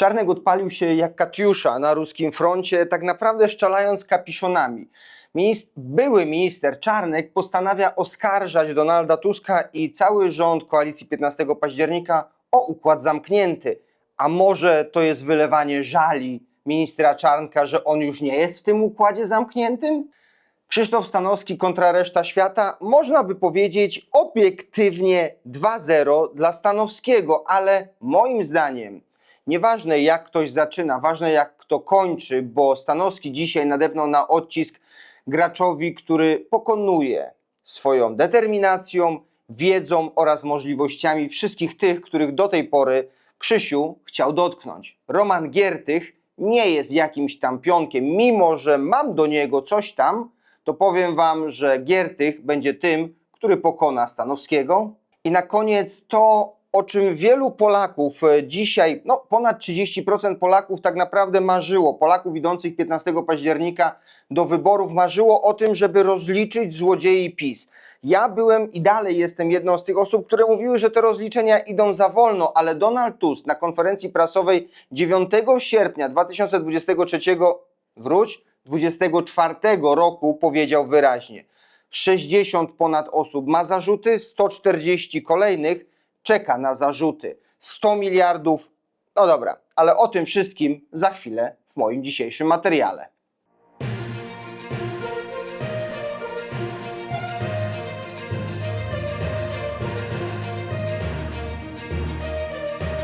Czarnek odpalił się jak Katiusza na ruskim froncie, tak naprawdę szczelając kapiszonami. Były minister Czarnek postanawia oskarżać Donalda Tuska i cały rząd koalicji 15 października o układ zamknięty. A może to jest wylewanie żali ministra Czarnka, że on już nie jest w tym układzie zamkniętym? Krzysztof Stanowski kontra reszta świata, można by powiedzieć obiektywnie 2-0 dla Stanowskiego, ale moim zdaniem nieważne jak ktoś zaczyna, ważne jak kto kończy, bo Stanowski dzisiaj nadepnął na odcisk graczowi, który pokonuje swoją determinacją, wiedzą oraz możliwościami wszystkich tych, których do tej pory Krzysiu chciał dotknąć. Roman Giertych nie jest jakimś tam pionkiem, mimo że mam do niego coś tam, to powiem wam, że Giertych będzie tym, który pokona Stanowskiego. I na koniec to, o czym wielu Polaków e, dzisiaj, no ponad 30% Polaków tak naprawdę marzyło, Polaków idących 15 października do wyborów, marzyło o tym, żeby rozliczyć złodziei PiS. Ja byłem i dalej jestem jedną z tych osób, które mówiły, że te rozliczenia idą za wolno, ale Donald Tusk na konferencji prasowej 9 sierpnia 2023 wróć 24 roku powiedział wyraźnie: 60 ponad osób ma zarzuty, 140 kolejnych czeka na zarzuty. 100 miliardów. No dobra, ale o tym wszystkim za chwilę w moim dzisiejszym materiale.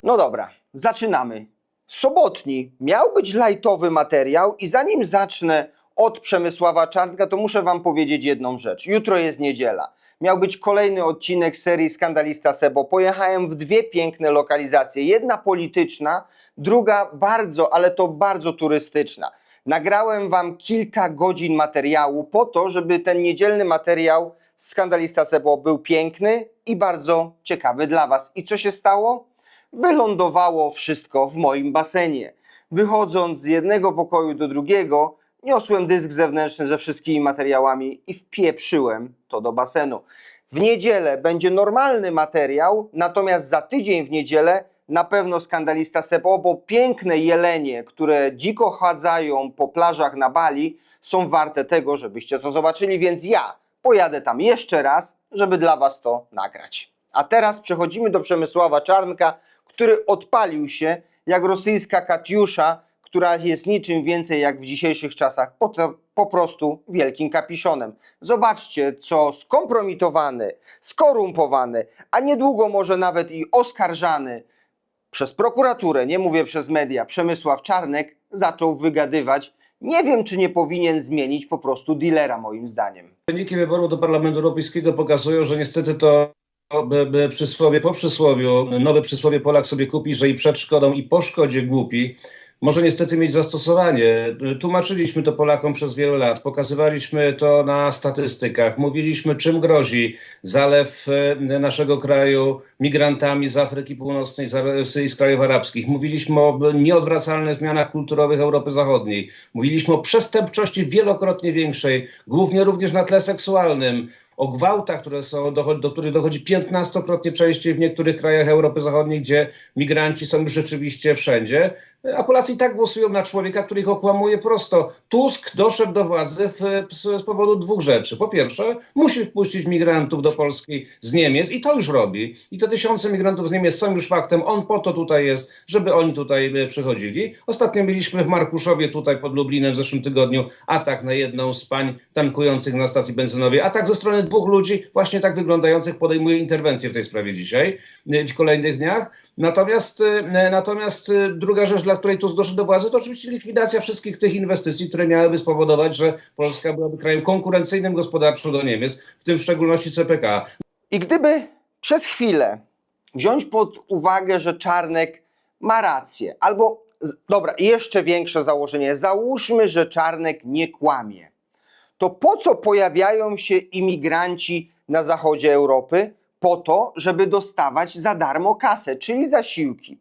No dobra, zaczynamy. Sobotni miał być lajtowy materiał i zanim zacznę od Przemysława Czarnka, to muszę wam powiedzieć jedną rzecz. Jutro jest niedziela. Miał być kolejny odcinek serii Skandalista Sebo. Pojechałem w dwie piękne lokalizacje. Jedna polityczna, druga bardzo, ale to bardzo turystyczna. Nagrałem wam kilka godzin materiału po to, żeby ten niedzielny materiał Skandalista Sebo był piękny i bardzo ciekawy dla was. I co się stało? wylądowało wszystko w moim basenie. Wychodząc z jednego pokoju do drugiego, niosłem dysk zewnętrzny ze wszystkimi materiałami i wpieprzyłem to do basenu. W niedzielę będzie normalny materiał, natomiast za tydzień w niedzielę na pewno skandalista Sepo, bo piękne jelenie, które dziko chadzają po plażach na Bali, są warte tego, żebyście to zobaczyli, więc ja pojadę tam jeszcze raz, żeby dla Was to nagrać. A teraz przechodzimy do Przemysława Czarnka, który odpalił się jak rosyjska Katiusza, która jest niczym więcej jak w dzisiejszych czasach, po, to, po prostu wielkim kapiszonem. Zobaczcie, co skompromitowany, skorumpowany, a niedługo może nawet i oskarżany przez prokuraturę, nie mówię przez media, Przemysław Czarnek zaczął wygadywać. Nie wiem, czy nie powinien zmienić po prostu dealera, moim zdaniem. Wyniki wyborów do Parlamentu Europejskiego pokazują, że niestety to przysłowie po przysłowiu, nowe przysłowie Polak sobie kupi, że i przed szkodą i po szkodzie głupi, może niestety mieć zastosowanie. Tłumaczyliśmy to Polakom przez wiele lat, pokazywaliśmy to na statystykach, mówiliśmy czym grozi zalew e, naszego kraju migrantami z Afryki Północnej i z krajów arabskich. Mówiliśmy o nieodwracalnych zmianach kulturowych Europy Zachodniej. Mówiliśmy o przestępczości wielokrotnie większej, głównie również na tle seksualnym o gwałtach, które są, docho- do których dochodzi 15-krotnie częściej w niektórych krajach Europy Zachodniej, gdzie migranci są rzeczywiście wszędzie. A Polacy i tak głosują na człowieka, który ich okłamuje prosto. Tusk doszedł do władzy w, z, z powodu dwóch rzeczy. Po pierwsze, musi wpuścić migrantów do Polski z Niemiec i to już robi. I te tysiące migrantów z Niemiec są już faktem. On po to tutaj jest, żeby oni tutaj e, przychodzili. Ostatnio mieliśmy w Markuszowie, tutaj pod Lublinem w zeszłym tygodniu, atak na jedną z pań tankujących na stacji benzynowej. Atak ze strony dwóch ludzi, właśnie tak wyglądających, podejmuje interwencję w tej sprawie dzisiaj, e, w kolejnych dniach. Natomiast, e, natomiast e, druga rzecz, dla której Tusk doszedł do władzy, to oczywiście likwidacja wszystkich tych inwestycji, które miałyby spowodować, że Polska byłaby krajem konkurencyjnym gospodarczo do Niemiec, w tym w szczególności CPK. I gdyby przez chwilę wziąć pod uwagę, że Czarnek ma rację, albo dobra, jeszcze większe założenie, załóżmy, że Czarnek nie kłamie, to po co pojawiają się imigranci na zachodzie Europy? Po to, żeby dostawać za darmo kasę, czyli zasiłki.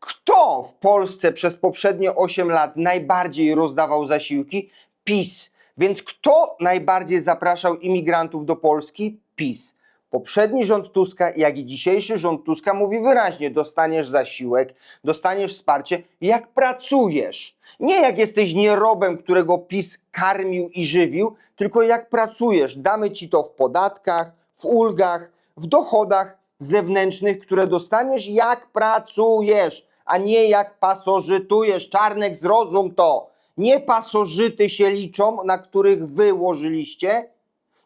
Kto w Polsce przez poprzednie 8 lat najbardziej rozdawał zasiłki? PiS. Więc kto najbardziej zapraszał imigrantów do Polski? PiS. Poprzedni rząd Tuska, jak i dzisiejszy rząd Tuska mówi wyraźnie: dostaniesz zasiłek, dostaniesz wsparcie, jak pracujesz. Nie jak jesteś nierobem, którego PiS karmił i żywił, tylko jak pracujesz. Damy ci to w podatkach, w ulgach, w dochodach zewnętrznych, które dostaniesz jak pracujesz, a nie jak pasożytujesz. Czarnek, zrozum to. Nie pasożyty się liczą, na których wy łożyliście,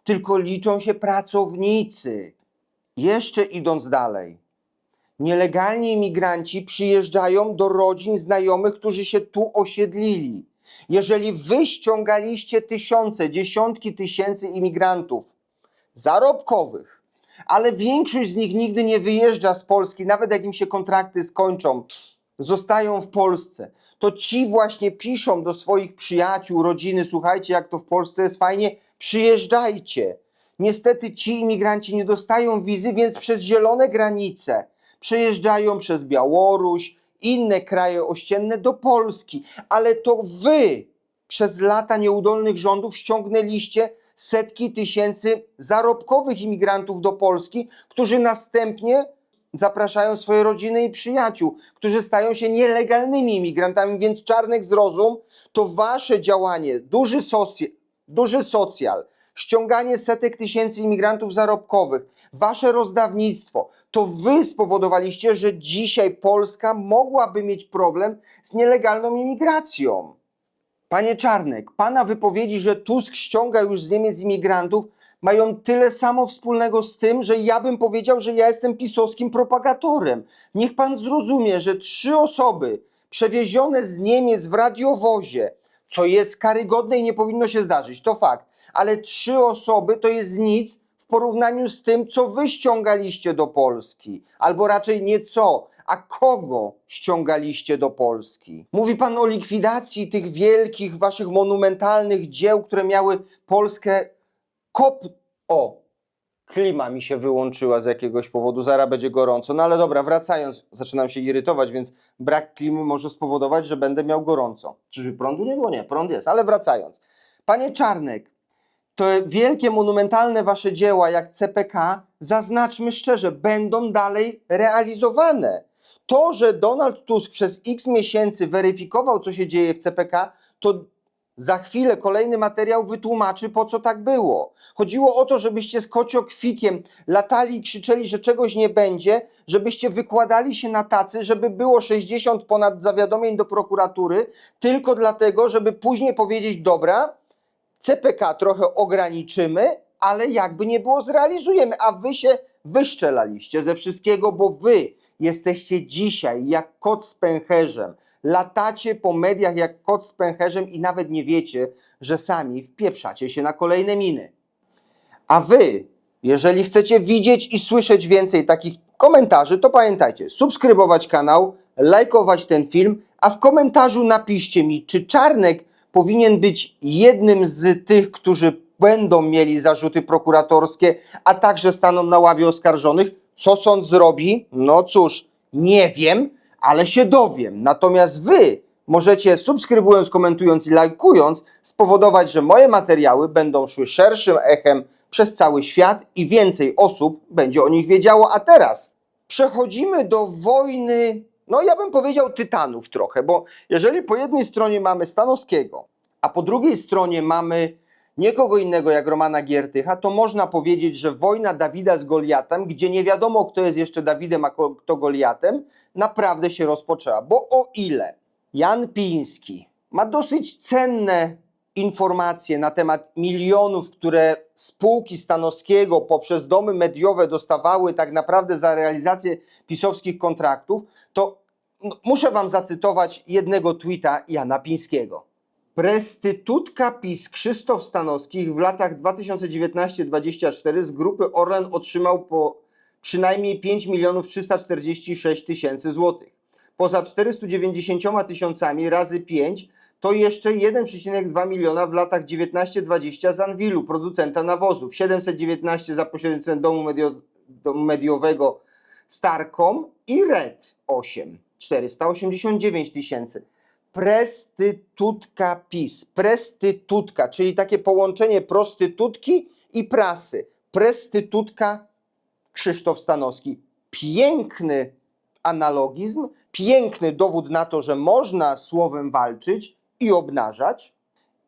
tylko liczą się pracownicy. Jeszcze idąc dalej. Nielegalni imigranci przyjeżdżają do rodzin znajomych, którzy się tu osiedlili. Jeżeli wy ściągaliście tysiące, dziesiątki tysięcy imigrantów zarobkowych, ale większość z nich nigdy nie wyjeżdża z Polski, nawet jak im się kontrakty skończą, zostają w Polsce, to ci właśnie piszą do swoich przyjaciół, rodziny: Słuchajcie, jak to w Polsce jest fajnie, przyjeżdżajcie. Niestety ci imigranci nie dostają wizy, więc przez zielone granice przejeżdżają przez Białoruś, inne kraje ościenne do Polski, ale to wy przez lata nieudolnych rządów ściągnęliście setki tysięcy zarobkowych imigrantów do Polski, którzy następnie zapraszają swoje rodziny i przyjaciół, którzy stają się nielegalnymi imigrantami, więc czarnek zrozum, to wasze działanie, duży, socja, duży socjal, ściąganie setek tysięcy imigrantów zarobkowych, wasze rozdawnictwo, to wy spowodowaliście, że dzisiaj Polska mogłaby mieć problem z nielegalną imigracją. Panie Czarnek, pana wypowiedzi, że Tusk ściąga już z Niemiec imigrantów, mają tyle samo wspólnego z tym, że ja bym powiedział, że ja jestem pisowskim propagatorem. Niech pan zrozumie, że trzy osoby przewiezione z Niemiec w radiowozie, co jest karygodne i nie powinno się zdarzyć, to fakt, ale trzy osoby to jest nic w porównaniu z tym, co wy ściągaliście do Polski, albo raczej nie co, a kogo ściągaliście do Polski. Mówi pan o likwidacji tych wielkich, waszych monumentalnych dzieł, które miały Polskę kop... O, klima mi się wyłączyła z jakiegoś powodu, zaraz będzie gorąco. No ale dobra, wracając, zaczynam się irytować, więc brak klimy może spowodować, że będę miał gorąco. Czyżby prądu nie było? Nie, prąd jest, ale wracając. Panie Czarnek, te wielkie, monumentalne wasze dzieła jak CPK, zaznaczmy szczerze, będą dalej realizowane. To, że Donald Tusk przez x miesięcy weryfikował, co się dzieje w CPK, to za chwilę kolejny materiał wytłumaczy, po co tak było. Chodziło o to, żebyście z kociokwikiem latali i krzyczeli, że czegoś nie będzie, żebyście wykładali się na tacy, żeby było 60 ponad zawiadomień do prokuratury, tylko dlatego, żeby później powiedzieć, dobra, CPK trochę ograniczymy, ale jakby nie było, zrealizujemy. A wy się wyszczelaliście ze wszystkiego, bo wy jesteście dzisiaj jak kot z pęcherzem. Latacie po mediach jak kot z pęcherzem i nawet nie wiecie, że sami wpieprzacie się na kolejne miny. A wy, jeżeli chcecie widzieć i słyszeć więcej takich komentarzy, to pamiętajcie, subskrybować kanał, lajkować ten film, a w komentarzu napiszcie mi, czy Czarnek powinien być jednym z tych, którzy będą mieli zarzuty prokuratorskie, a także staną na ławie oskarżonych. Co sąd zrobi? No cóż, nie wiem, ale się dowiem. Natomiast wy możecie subskrybując, komentując i lajkując spowodować, że moje materiały będą szły szerszym echem przez cały świat i więcej osób będzie o nich wiedziało. A teraz przechodzimy do wojny, no ja bym powiedział tytanów trochę, bo jeżeli po jednej stronie mamy Stanowskiego, a po drugiej stronie mamy nie kogo innego jak Romana Giertycha, to można powiedzieć, że wojna Dawida z Goliatem, gdzie nie wiadomo kto jest jeszcze Dawidem, a kto Goliatem, naprawdę się rozpoczęła. Bo o ile Jan Piński ma dosyć cenne informacje na temat milionów, które spółki Stanowskiego poprzez domy mediowe dostawały tak naprawdę za realizację pisowskich kontraktów, to muszę wam zacytować jednego tweeta Jana Pińskiego. Prestytutka PiS Krzysztof Stanowski w latach 2019-2024 z grupy Orlen otrzymał po przynajmniej 5 milionów 346 tysięcy złotych. Poza 490 tysiącami razy 5 to jeszcze 1,2 miliona w latach 19-20 z Anwilu, producenta nawozów, 719 za pośrednictwem domu, medio, domu mediowego Starcom i Red 8, 489 tysięcy. Prestytutka PiS, prestytutka, czyli takie połączenie prostytutki i prasy. Prestytutka Krzysztof Stanowski. Piękny analogizm, piękny dowód na to, że można słowem walczyć i obnażać.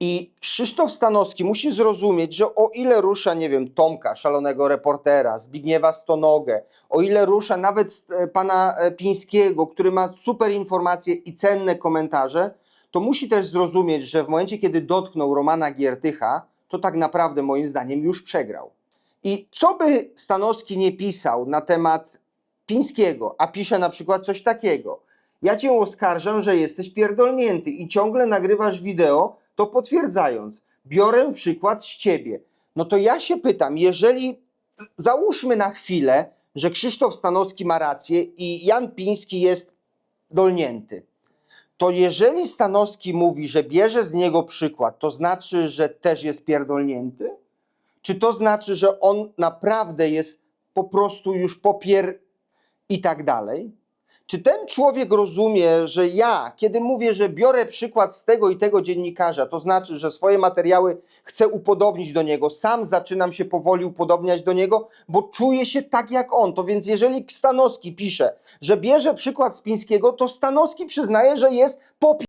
I Krzysztof Stanowski musi zrozumieć, że o ile rusza, nie wiem, Tomka, szalonego reportera, Zbigniewa Stonogę, o ile rusza nawet e, pana e, Pińskiego, który ma super informacje i cenne komentarze, to musi też zrozumieć, że w momencie, kiedy dotknął Romana Giertycha, to tak naprawdę moim zdaniem już przegrał. I co by Stanowski nie pisał na temat Pińskiego, a pisze na przykład coś takiego. Ja cię oskarżam, że jesteś pierdolnięty i ciągle nagrywasz wideo, to potwierdzając, biorę przykład z ciebie. No to ja się pytam, jeżeli załóżmy na chwilę, że Krzysztof Stanowski ma rację i Jan Piński jest dolnięty, to jeżeli Stanowski mówi, że bierze z niego przykład, to znaczy, że też jest pierdolnięty? Czy to znaczy, że on naprawdę jest po prostu już popier i tak dalej? Czy ten człowiek rozumie, że ja, kiedy mówię, że biorę przykład z tego i tego dziennikarza, to znaczy, że swoje materiały chcę upodobnić do niego, sam zaczynam się powoli upodobniać do niego, bo czuję się tak jak on. To więc jeżeli Stanowski pisze, że bierze przykład z Pińskiego, to Stanowski przyznaje, że jest popier...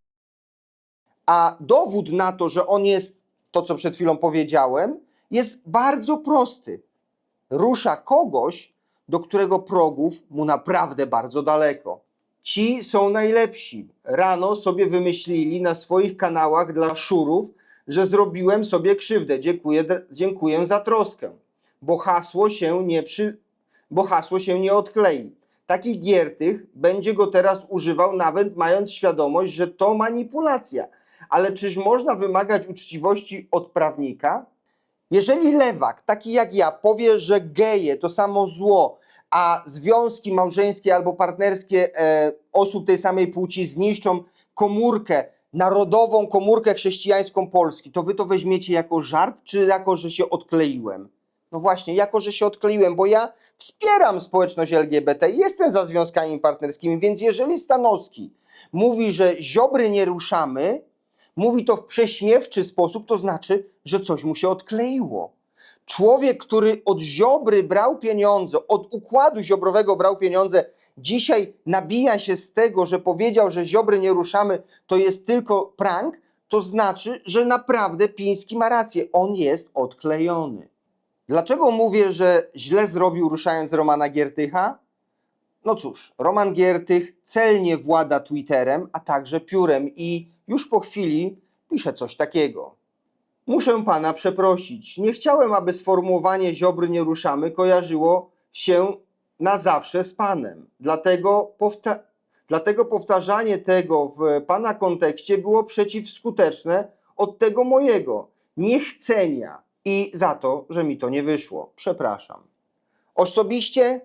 A dowód na to, że on jest to, co przed chwilą powiedziałem, jest bardzo prosty. Rusza kogoś, do którego progów mu naprawdę bardzo daleko. Ci są najlepsi. Rano sobie wymyślili na swoich kanałach dla szurów, że zrobiłem sobie krzywdę. Dziękuję, dziękuję za troskę, bo hasło się nie przy, bo hasło się nie odklei. Takich giertych będzie go teraz używał, nawet mając świadomość, że to manipulacja. Ale czyż można wymagać uczciwości od prawnika? Jeżeli lewak, taki jak ja, powie, że geje to samo zło, a związki małżeńskie albo partnerskie e, osób tej samej płci zniszczą komórkę, narodową komórkę chrześcijańską Polski, to wy to weźmiecie jako żart, czy jako, że się odkleiłem? No właśnie, jako, że się odkleiłem, bo ja wspieram społeczność LGBT, jestem za związkami partnerskimi, więc jeżeli Stanowski mówi, że ziobry nie ruszamy, mówi to w prześmiewczy sposób, to znaczy, że coś mu się odkleiło. Człowiek, który od Ziobry brał pieniądze, od układu ziobrowego brał pieniądze, dzisiaj nabija się z tego, że powiedział, że Ziobry nie ruszamy, to jest tylko prank, to znaczy, że naprawdę Piński ma rację. On jest odklejony. Dlaczego mówię, że źle zrobił ruszając Romana Giertycha? No cóż, Roman Giertych celnie włada Twitterem, a także piórem i już po chwili pisze coś takiego. Muszę pana przeprosić. Nie chciałem, aby sformułowanie Ziobry nie ruszamy kojarzyło się na zawsze z panem. Dlatego, powta- dlatego powtarzanie tego w pana kontekście było przeciwskuteczne od tego mojego niechcenia i za to, że mi to nie wyszło. Przepraszam. Osobiście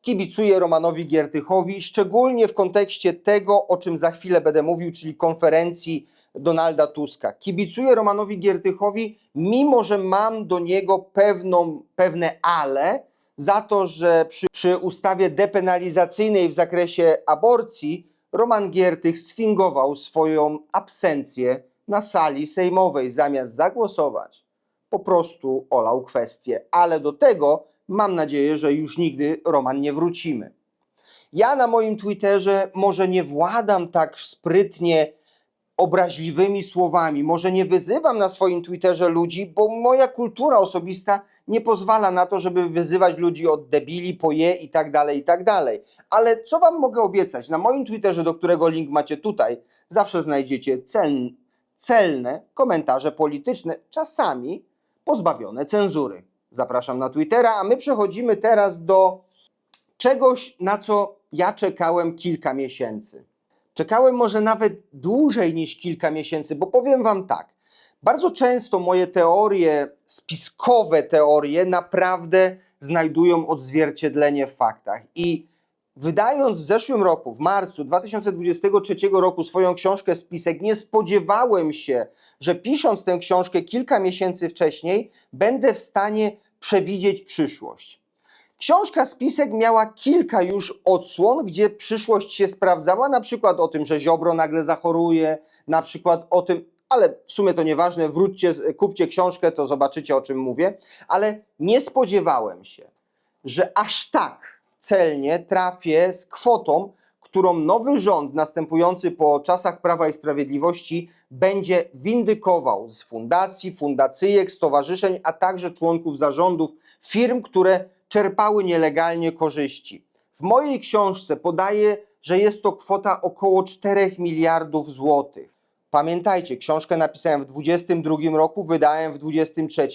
kibicuję Romanowi Giertychowi, szczególnie w kontekście tego, o czym za chwilę będę mówił, czyli konferencji Donalda Tuska. Kibicuję Romanowi Giertychowi, mimo że mam do niego pewną, pewne ale, za to, że przy, przy ustawie depenalizacyjnej w zakresie aborcji Roman Giertych sfingował swoją absencję na sali sejmowej, zamiast zagłosować. Po prostu olał kwestię, ale do tego mam nadzieję, że już nigdy Roman nie wrócimy. Ja na moim Twitterze może nie władam tak sprytnie obraźliwymi słowami, może nie wyzywam na swoim Twitterze ludzi, bo moja kultura osobista nie pozwala na to, żeby wyzywać ludzi od debili, poje i tak dalej, i tak dalej. Ale co wam mogę obiecać? Na moim Twitterze, do którego link macie tutaj, zawsze znajdziecie cel, celne komentarze polityczne, czasami pozbawione cenzury. Zapraszam na Twittera, a my przechodzimy teraz do czegoś, na co ja czekałem kilka miesięcy. Czekałem może nawet dłużej niż kilka miesięcy, bo powiem Wam tak. Bardzo często moje teorie, spiskowe teorie, naprawdę znajdują odzwierciedlenie w faktach. I wydając w zeszłym roku, w marcu 2023 roku, swoją książkę Spisek, nie spodziewałem się, że pisząc tę książkę kilka miesięcy wcześniej, będę w stanie przewidzieć przyszłość. Książka Spisek miała kilka już odsłon, gdzie przyszłość się sprawdzała, na przykład o tym, że Ziobro nagle zachoruje, na przykład o tym, ale w sumie to nieważne, wróćcie, kupcie książkę, to zobaczycie o czym mówię, ale nie spodziewałem się, że aż tak celnie trafię z kwotą, którą nowy rząd następujący po czasach Prawa i Sprawiedliwości będzie windykował z fundacji, fundacyjek, stowarzyszeń, a także członków zarządów firm, które czerpały nielegalnie korzyści. W mojej książce podaję, że jest to kwota około 4 miliardów złotych. Pamiętajcie, książkę napisałem w 22 roku, wydałem w 23,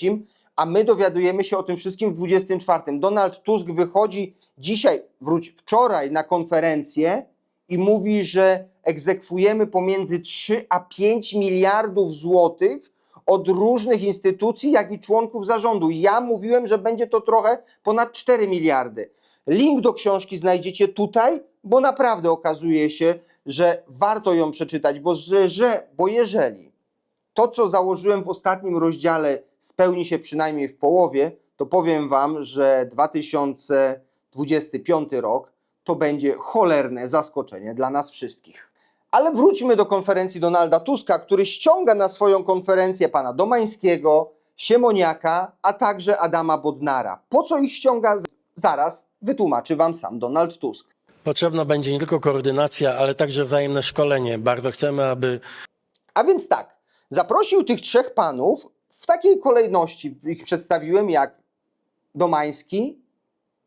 a my dowiadujemy się o tym wszystkim w 24. Donald Tusk wychodzi dzisiaj, wróć wczoraj na konferencję i mówi, że egzekwujemy pomiędzy 3 a 5 miliardów złotych od różnych instytucji, jak i członków zarządu. Ja mówiłem, że będzie to trochę ponad 4 miliardy. Link do książki znajdziecie tutaj, bo naprawdę okazuje się, że warto ją przeczytać, bo, że, że, bo jeżeli to, co założyłem w ostatnim rozdziale, spełni się przynajmniej w połowie, to powiem Wam, że 2025 rok to będzie cholerne zaskoczenie dla nas wszystkich. Ale wróćmy do konferencji Donalda Tuska, który ściąga na swoją konferencję pana Domańskiego, Siemoniaka, a także Adama Bodnara. Po co ich ściąga? Zaraz wytłumaczy Wam sam Donald Tusk. Potrzebna będzie nie tylko koordynacja, ale także wzajemne szkolenie. Bardzo chcemy, aby A więc tak, zaprosił tych trzech panów w takiej kolejności, ich przedstawiłem, jak Domański,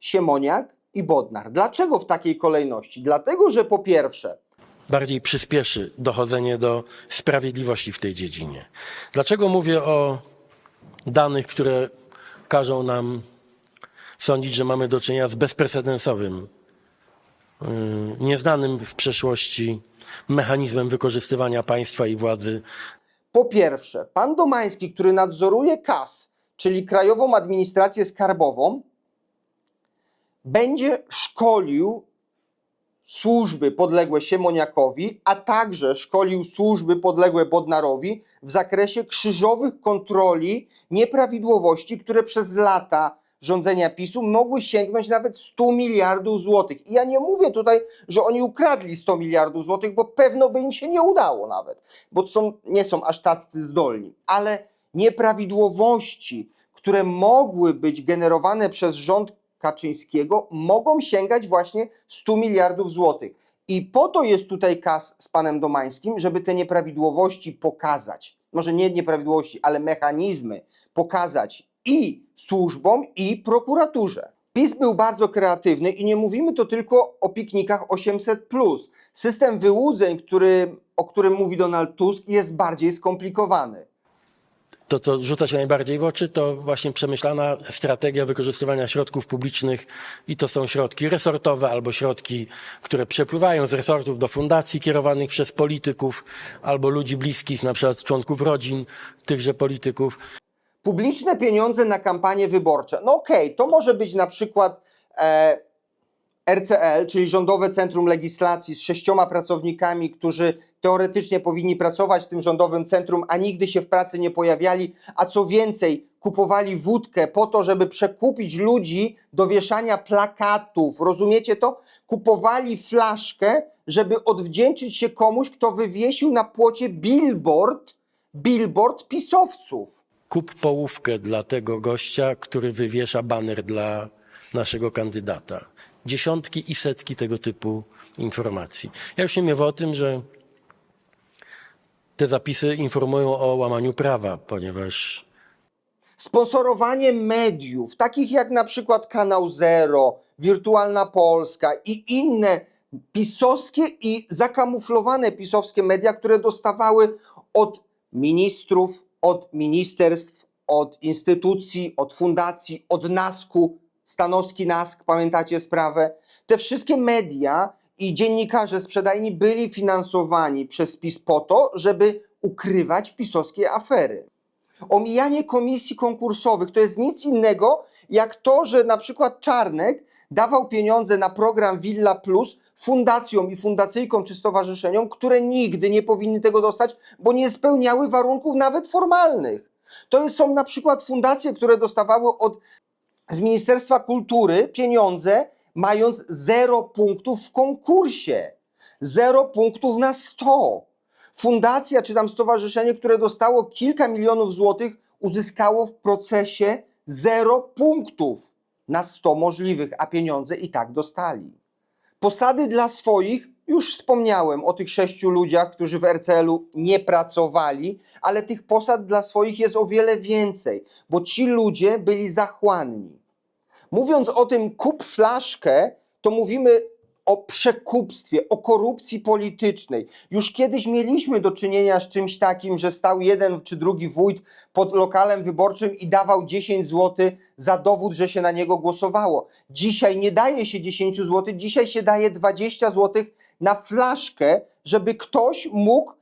Siemoniak i Bodnar. Dlaczego w takiej kolejności? Dlatego, że po pierwsze, bardziej przyspieszy dochodzenie do sprawiedliwości w tej dziedzinie. Dlaczego mówię o danych, które każą nam sądzić, że mamy do czynienia z bezprecedensowym, yy, nieznanym w przeszłości mechanizmem wykorzystywania państwa i władzy po pierwsze, pan Domański, który nadzoruje KAS, czyli Krajową Administrację Skarbową, będzie szkolił służby podległe Siemoniakowi, a także szkolił służby podległe Bodnarowi w zakresie krzyżowych kontroli nieprawidłowości, które przez lata rządzenia PiSu mogły sięgnąć nawet 100 miliardów złotych. I ja nie mówię tutaj, że oni ukradli 100 miliardów złotych, bo pewno by im się nie udało nawet, bo są, nie są aż tacy zdolni, ale nieprawidłowości, które mogły być generowane przez rząd Kaczyńskiego, mogą sięgać właśnie 100 miliardów złotych. I po to jest tutaj kas z panem Domańskim, żeby te nieprawidłowości pokazać. Może nie nieprawidłowości, ale mechanizmy pokazać i służbom, i prokuraturze. PiS był bardzo kreatywny i nie mówimy to tylko o piknikach 800. System wyłudzeń, który, o którym mówi Donald Tusk, jest bardziej skomplikowany. To, co rzuca się najbardziej w oczy, to właśnie przemyślana strategia wykorzystywania środków publicznych i to są środki resortowe albo środki, które przepływają z resortów do fundacji kierowanych przez polityków albo ludzi bliskich, na przykład członków rodzin tychże polityków. Publiczne pieniądze na kampanie wyborcze. No okej, to może być na przykład e, RCL, czyli Rządowe Centrum Legislacji z sześcioma pracownikami, którzy teoretycznie powinni pracować w tym rządowym centrum, a nigdy się w pracy nie pojawiali, a co więcej, kupowali wódkę po to, żeby przekupić ludzi do wieszania plakatów. Rozumiecie to? Kupowali flaszkę, żeby odwdzięczyć się komuś, kto wywiesił na płocie billboard, billboard pisowców. Kup połówkę dla tego gościa, który wywiesza baner dla naszego kandydata. Dziesiątki i setki tego typu informacji. Ja już nie mówię o tym, że te zapisy informują o łamaniu prawa, ponieważ sponsorowanie mediów, takich jak na przykład Kanał Zero, Wirtualna Polska i inne pisowskie i zakamuflowane pisowskie media, które dostawały od ministrów, od ministerstw, od instytucji, od fundacji, od NASK-u, Stanowski NASK, pamiętacie sprawę? Te wszystkie media i dziennikarze sprzedajni byli finansowani przez PiS po to, żeby ukrywać pisowskie afery. Omijanie komisji konkursowych to jest nic innego jak to, że na przykład Czarnek dawał pieniądze na program Villa Plus fundacjom i fundacyjkom czy stowarzyszeniom, które nigdy nie powinny tego dostać, bo nie spełniały warunków nawet formalnych. To są na przykład fundacje, które dostawały od, z Ministerstwa Kultury pieniądze, mając zero punktów w konkursie. Zero punktów na 100 fundacja czy tam stowarzyszenie, które dostało kilka milionów złotych, uzyskało w procesie zero punktów. na 100 możliwych, a pieniądze i tak dostali. Posady dla swoich, już wspomniałem o tych sześciu ludziach, którzy w RCL-u nie pracowali, ale tych posad dla swoich jest o wiele więcej, bo ci ludzie byli zachłanni. Mówiąc o tym kup flaszkę, to mówimy o przekupstwie, o korupcji politycznej. Już kiedyś mieliśmy do czynienia z czymś takim, że stał jeden czy drugi wójt pod lokalem wyborczym i dawał 10 zł za dowód, że się na niego głosowało. Dzisiaj nie daje się 10 zł, dzisiaj się daje 20 zł na flaszkę, żeby ktoś mógł,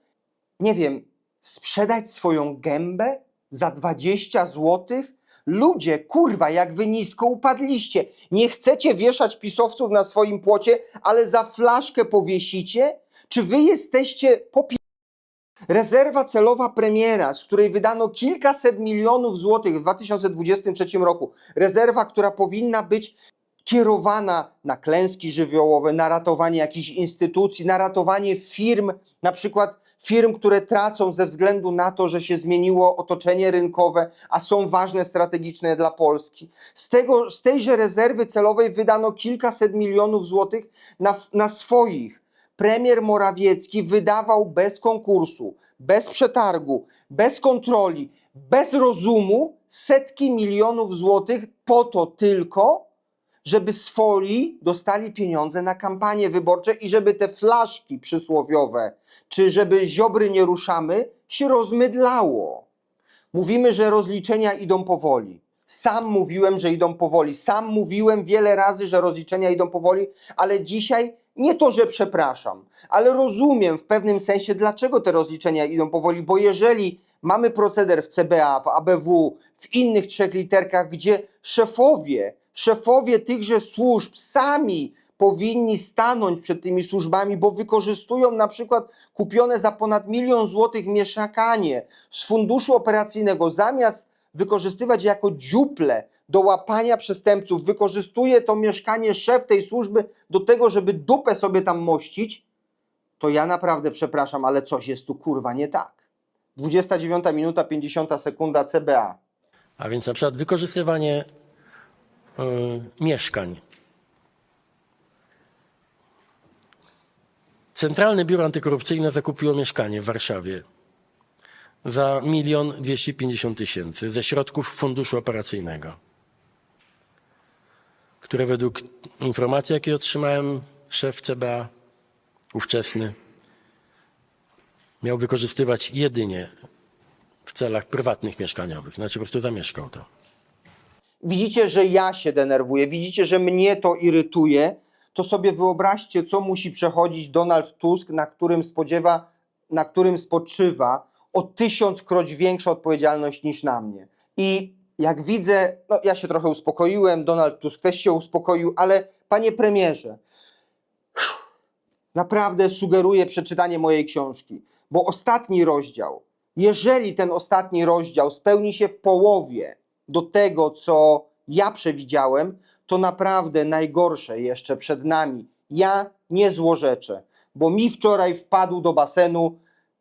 nie wiem, sprzedać swoją gębę za 20 złotych? Ludzie, kurwa, jak wy nisko upadliście. Nie chcecie wieszać pisowców na swoim płocie, ale za flaszkę powiesicie? Czy wy jesteście popie... Rezerwa celowa premiera, z której wydano kilkaset milionów złotych w 2023 roku. Rezerwa, która powinna być kierowana na klęski żywiołowe, na ratowanie jakichś instytucji, na ratowanie firm, na przykład firm, które tracą ze względu na to, że się zmieniło otoczenie rynkowe, a są ważne strategiczne dla Polski. Z, tego, z tejże rezerwy celowej wydano kilkaset milionów złotych na, na swoich. Premier Morawiecki wydawał bez konkursu, bez przetargu, bez kontroli, bez rozumu setki milionów złotych po to tylko, żeby swoi dostali pieniądze na kampanie wyborcze i żeby te flaszki przysłowiowe, czy żeby ziobry nie ruszamy, się rozmydlało. Mówimy, że rozliczenia idą powoli. Sam mówiłem, że idą powoli. Sam mówiłem wiele razy, że rozliczenia idą powoli, ale dzisiaj nie to, że przepraszam, ale rozumiem w pewnym sensie, dlaczego te rozliczenia idą powoli, bo jeżeli mamy proceder w CBA, w ABW, w innych trzech literkach, gdzie szefowie, szefowie tychże służb sami powinni stanąć przed tymi służbami, bo wykorzystują na przykład kupione za ponad milion złotych mieszkanie z funduszu operacyjnego, zamiast wykorzystywać jako dziuple do łapania przestępców, wykorzystuje to mieszkanie szef tej służby do tego, żeby dupę sobie tam mościć, to ja naprawdę przepraszam, ale coś jest tu kurwa nie tak. 29 minuta 50 sekunda CBA. A więc na przykład wykorzystywanie y, mieszkań. Centralne Biuro Antykorupcyjne zakupiło mieszkanie w Warszawie za milion dwieście pięćdziesiąt tysięcy ze środków funduszu operacyjnego, które według informacji, jakie otrzymałem, szef CBA ówczesny miał wykorzystywać jedynie w celach prywatnych mieszkaniowych. Znaczy po prostu zamieszkał to. Widzicie, że ja się denerwuję, widzicie, że mnie to irytuje, to sobie wyobraźcie, co musi przechodzić Donald Tusk, na którym spodziewa, na którym spoczywa o tysiąckroć większa odpowiedzialność niż na mnie. I jak widzę, no ja się trochę uspokoiłem, Donald Tusk też się uspokoił, ale panie premierze, naprawdę sugeruję przeczytanie mojej książki, bo ostatni rozdział, jeżeli ten ostatni rozdział spełni się w połowie do tego, co ja przewidziałem, to naprawdę najgorsze jeszcze przed nami. Ja nie złorzeczę, bo mi wczoraj wpadł do basenu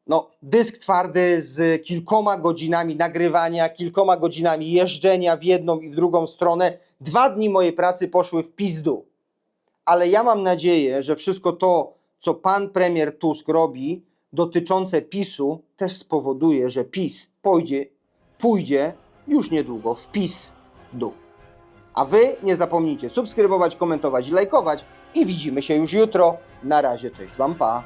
no, dysk twardy z kilkoma godzinami nagrywania, kilkoma godzinami jeżdżenia w jedną i w drugą stronę. Dwa dni mojej pracy poszły w pizdu ale ja mam nadzieję, że wszystko to, co pan premier Tusk robi dotyczące PiSu, też spowoduje, że PiS pójdzie, pójdzie już niedługo w PiS dół. A wy nie zapomnijcie subskrybować, komentować lajkować i widzimy się już jutro. Na razie, cześć wam, pa!